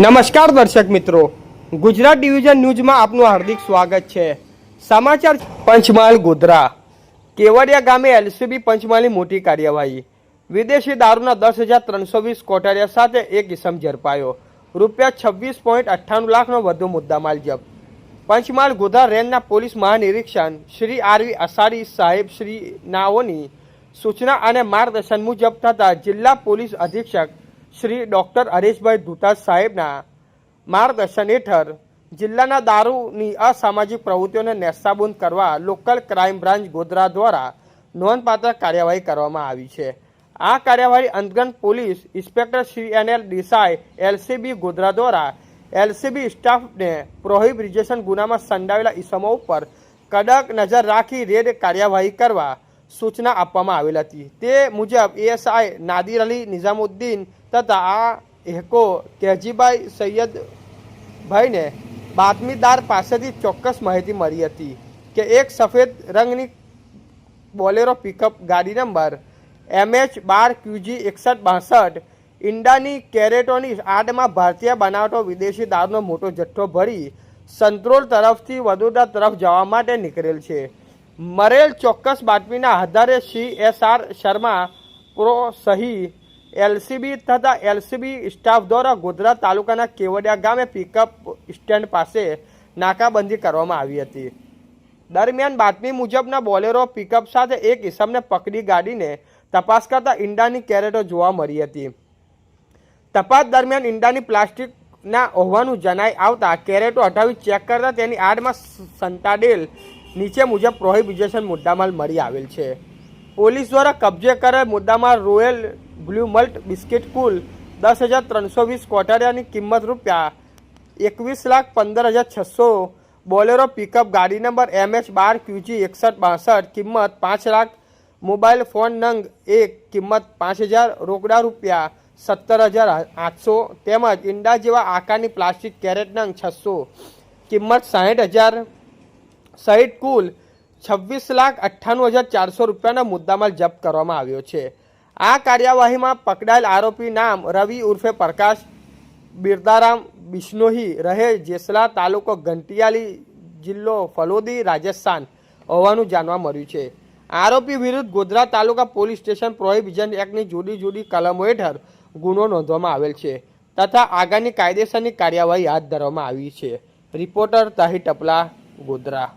નમસ્કાર દર્શક મિત્રો. ગુજરાત ડિવિઝન ન્યૂઝમાં આપનું હાર્દિક સ્વાગત છે. સમાચાર પંચમહાલ ગોધરા. કેવડિયા ગામે એલસીબી પંચમહાલની મોટી કાર્યવાહી. વિદેશી દારૂના દસ હજાર ત્રણસો વીસ કોટારિયા સાથે એક ઇસમ ઝડપાયો. રૂપિયા છવ્વીસ પોઈન્ટ અઠ્ઠાણું લાખનો વધુ મુદ્દામાલ જપ્ત. પંચમહાલ ગોધરા રેન્જના પોલીસ મહાનિરીક્ષણ શ્રી આરવી અસારી સાહેબ શ્રી નાઓની સૂચના અને માર્ગદર્શન મુજબ થતાં જિલ્લા પોલીસ અધિક્ષક શ્રી ડૉક્ટર હરેશભાઈ ધુતા સાહેબના માર્ગદર્શન હેઠળ જિલ્લાના દારૂની અસામાજિક પ્રવૃત્તિઓને નેસ્તાબૂંદ કરવા લોકલ ક્રાઇમ બ્રાન્ચ ગોધરા દ્વારા નોંધપાત્ર કાર્યવાહી કરવામાં આવી છે. આ કાર્યવાહી અંતર્ગત police inspector Shri N L Desai, LCB Godhra દ્વારા એલસીબી સ્ટાફને પ્રોહિબ્રિજેશન ગુનામાં સંડાવેલા ઇસમો ઉપર કડક નજર રાખી રેડ કાર્યવાહી કરવા સૂચના આપવામાં આવેલ હતી. તે મુજબ એએસઆઈ નાદિર અલી નિઝામુદ્દીન તથા આ હેકો કેજીભાઈ સૈયદભાઈને બાતમીદાર પાસેથી ચોક્કસ માહિતી મળી હતી કે એક સફેદ રંગની બોલેરો પિકઅપ ગાડી નંબર એમએચ બાર ક્યુજી એકસઠ બાસઠ ઈંડાની કેરેટોની આડમાં ભારતીય બનાવટો વિદેશી દારૂનો મોટો જથ્થો ભરી સંત્રોલ તરફથી વડોદરા તરફ જવા માટે નીકળેલ છે. મરેલ ચોક્કસ બાતમીના આધારે સી એસ આર શર્મા પ્રો સહી એલસીબી તથા એલસીબી સ્ટાફ દ્વારા ગોધરા તાલુકાના કેવડિયા ગામે પિકઅપ સ્ટેન્ડ પાસે નાકાબંધી કરવામાં આવી હતી. દરમિયાન બાતમી મુજબના બોલેરો પિકઅપ સાથે એક ઇસમને પકડી ગાડીને તપાસ કરતા ઈંડાની કેરેટો જોવા મળી હતી. તપાસ દરમિયાન ઈંડાની પ્લાસ્ટિકના હોવાનું જણાઈ આવતા કેરેટો હટાવી ચેક કરતા તેની આડમાં સંતાડેલ નીચે મુજબ પ્રોહિબિટેશન મુદ્દામાલ મળી આવેલ છે. પોલીસ દ્વારા કબજે કરેલ મુદ્દામાલ રોયલ બ્લુ મલ્ટ બિસ્કિટ કુલ દસ હજાર ત્રણસો વીસ કોઠારિયાની કિંમત રૂપિયા એકવીસ લાખ પંદર હજાર છસો બોલેરો પિકઅપ ગાડી નંબર એમએચ બાર ક્યુજી એકસઠ બાસઠ કિંમત પાંચ લાખ મોબાઈલ ફોન નંગ એક કિંમત પાંચ હજાર રોકડા રૂપિયા સત્તર હજાર આઠસો તેમજ ઈંડા જેવા આકારની પ્લાસ્ટિક કેરેટ નંગ છસો કિંમત સાહીઠ હજાર સહિત કુલ છવ્વીસ લાખ અઠ્ઠાણું હજાર ચારસો રૂપિયાના મુદ્દામાલ જપ્ત કરવામાં આવ્યો છે. આ કાર્યવાહીમાં પકડાયેલ આરોપી નામ રવિ ઉર્ફે પ્રકાશ બિરદારામ બિશ્નોહી રહે જેસલા તાલુકો ઘંટિયાલી જિલ્લો ફલોદી, રાજસ્થાન હોવાનું જાણવા મળ્યું છે. આરોપી વિરુદ્ધ Godhra taluka police station prohibition એક્ટની જુદી જુદી કલમો હેઠળ ગુનો નોંધવામાં આવેલ છે તથા આગળની કાયદેસરની કાર્યવાહી હાથ ધરવામાં આવી છે. રિપોર્ટર તાહી ટપલા, ગોધરા.